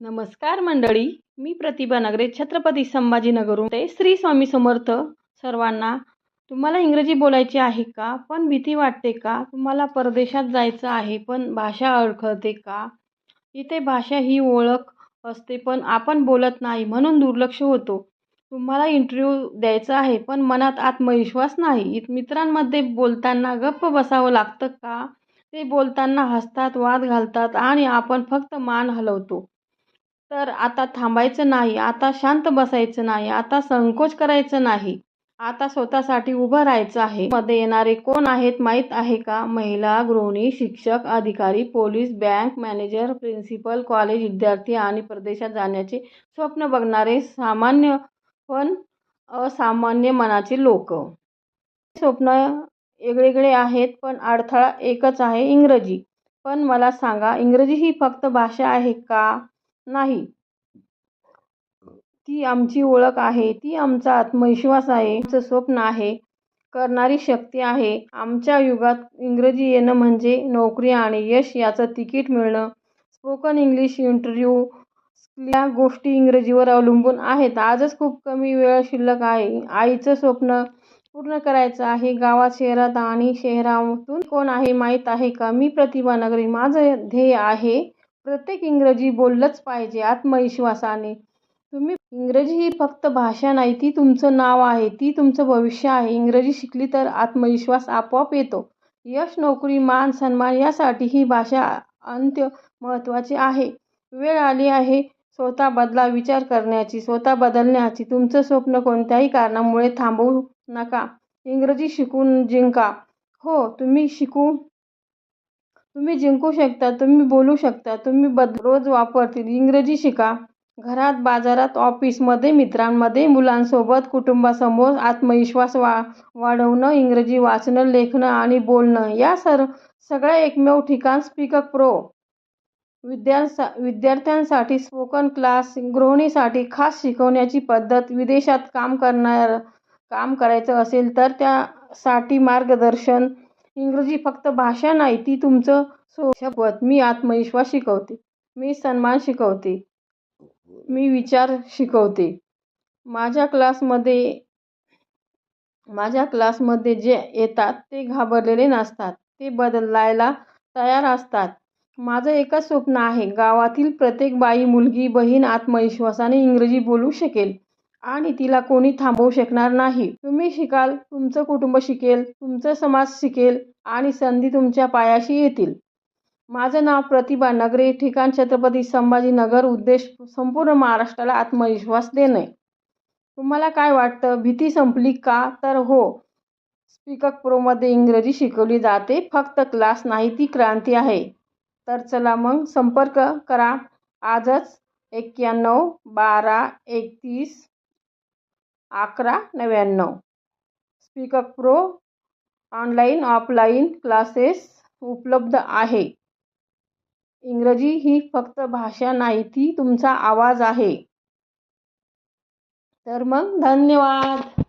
नमस्कार मंडळी मी प्रतिभा नगरे छत्रपती संभाजीनगरहून. ते श्री स्वामी समर्थ सर्वांना तुम्हाला इंग्रजी बोलायची आहे का? पण भीती वाटते का? तुम्हाला परदेशात जायचं आहे पण भाषा अडखळते का? इथे भाषा ही ओळख असते पण आपण बोलत नाही म्हणून दुर्लक्ष होतो. तुम्हाला इंटरव्ह्यू द्यायचा आहे पण मनात आत्मविश्वास नाही. मित्रांमध्ये बोलताना गप्प बसावं लागतं का? ते बोलताना हसतात वाद घालतात आणि आपण फक्त मान हलवतो. तर आता थांबायचं नाही आता शांत बसायचं नाही आता संकोच करायचं नाही. आता स्वतःसाठी उभं राहायचं आहे. मध्ये येणारे कोण आहेत माहीत आहे का? महिला गृहिणी शिक्षक अधिकारी police bank manager principal college विद्यार्थी आणि परदेशात जाण्याचे स्वप्न बघणारे सामान्य पण असामान्य मनाचे लोक. स्वप्न वेगवेगळे आहेत पण अडथळा एकच आहे इंग्रजी. पण मला सांगा इंग्रजी ही फक्त भाषा आहे का? नाही. ती आमची ओळख आहे ती आमचा आत्मविश्वास आहे आमचं स्वप्न आहे करणारी शक्ती आहे. आमच्या युगात इंग्रजी येणं म्हणजे नोकरी आणि यश याचं तिकीट मिळणं. स्पोकन इंग्लिश इंटरव्ह्यू या गोष्टी इंग्रजीवर अवलंबून आहेत. आजच खूप कमी वेळ शिल्लक आहे. आईचं स्वप्न पूर्ण करायचं आहे. गावात शहरात आणि शहरातून कोण आहे माहीत आहे का? मी प्रतिभा नगरी. माझं ध्येय आहे प्रत्येक इंग्रजी बोललंच पाहिजे आत्मविश्वासाने. तुम्ही इंग्रजी ही फक्त भाषा नाही ती तुमचं नाव आहे ती तुमचं भविष्य आहे. इंग्रजी शिकली तर आत्मविश्वास आपोआप येतो. यश नोकरी मान सन्मान यासाठी ही भाषा अंत्य महत्त्वाची आहे. वेळ आली आहे स्वतः बदला विचार करण्याची स्वतः बदलण्याची. तुमचं स्वप्न कोणत्याही कारणामुळे थांबवू नका. इंग्रजी शिकून जिंका. हो तुम्ही शिकू तुम्ही जिंकू शकता तुम्ही बोलू शकता तुम्ही बद रोज वापरतील. इंग्रजी शिका. घरात बाजारात ऑफिसमध्ये मित्रांमध्ये मुलांसोबत कुटुंबासमोर आत्मविश्वास वा वाढवणं इंग्रजी वाचणं लेखणं आणि बोलणं या सर सगळ्या एकमेव ठिकाण स्पीकअप प्रो. विद्यासा विद्यार्थ्यांसाठी स्पोकन क्लास गृहिणीसाठी खास शिकवण्याची पद्धत विदेशात काम करणार काम करायचं असेल तर त्यासाठी मार्गदर्शन इंग्रजी फक्त भाषा नाही ती तुमचं सो मी आत्मविश्वास शिकवते. मी सन्मान शिकवते. मी विचार शिकवते. माझ्या क्लासमध्ये माझ्या क्लासमध्ये जे येतात ते घाबरलेले नसतात. ते बदलायला तयार असतात. माझं एकच स्वप्न आहे. गावातील प्रत्येक बाई मुलगी बहीण आत्मविश्वासाने इंग्रजी बोलू शकेल. आणि तिला कोणी थांबवू शकणार नाही. तुम्ही शिकाल तुमचं कुटुंब शिकेल तुमचं समाज शिकेल आणि संधी तुमच्या पायाशी येतील. माझं नाव प्रतिभा नगरे ठिकाण छत्रपती संभाजीनगर उद्देश संपूर्ण महाराष्ट्राला आत्मविश्वास देणे. तुम्हाला काय वाटतं? भीती संपली का? तर हो. स्पीकअप प्रोमध्ये इंग्रजी शिकवली जाते. फक्त क्लास नाही ती क्रांती आहे. तर चला मग संपर्क करा. आजच एक्क्याण्णव बारा एकतीस अकरा नव्याण्णव. Speak up pro online offline classes उपलब्ध आहे. इंग्रजी ही फक्त भाषा नाही ती तुमचा आवाज आहे. तर मग धन्यवाद.